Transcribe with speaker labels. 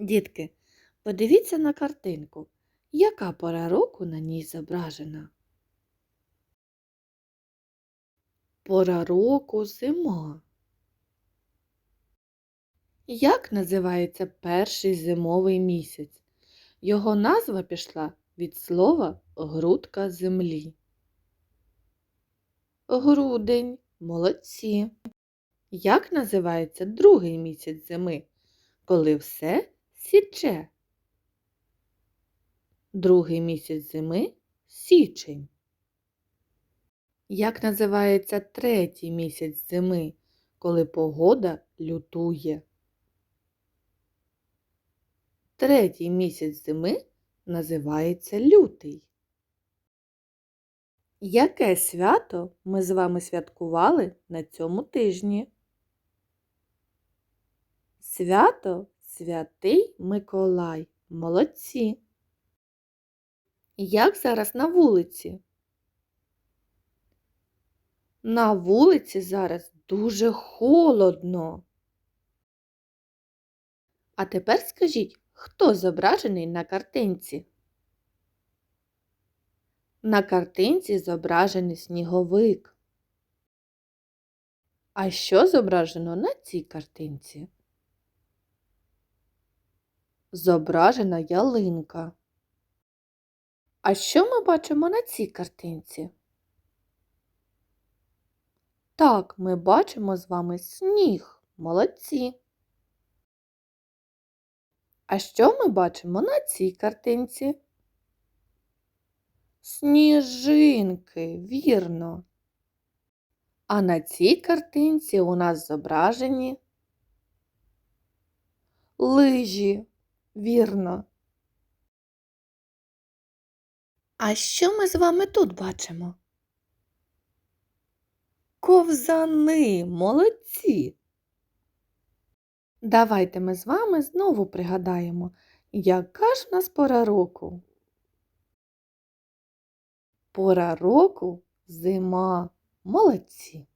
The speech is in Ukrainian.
Speaker 1: Дітки, подивіться на картинку. Яка пора року на ній зображена? Пора року зима. Як називається перший зимовий місяць? Його назва пішла від слова грудка землі. Грудень. Молодці. Як називається другий місяць зими, коли все січе? Другий місяць зими січень. Як називається третій місяць зими, коли погода лютує? Третій місяць зими називається лютий. Яке свято ми з вами святкували на цьому тижні? Свято Святий Миколай. Молодці. Як зараз на вулиці? На вулиці зараз дуже холодно. А тепер скажіть, хто зображений на картинці? На картинці зображений сніговик. А що зображено на цій картинці? Зображена ялинка. А що ми бачимо на цій картинці? Так, ми бачимо з вами сніг. Молодці. А що ми бачимо на цій картинці? Сніжинки, вірно. А на цій картинці у нас зображені лижі, вірно. А що ми з вами тут бачимо? Ковзани, молодці. Давайте ми з вами знову пригадаємо, яка ж в нас пора року? Пора року зима. Молодці.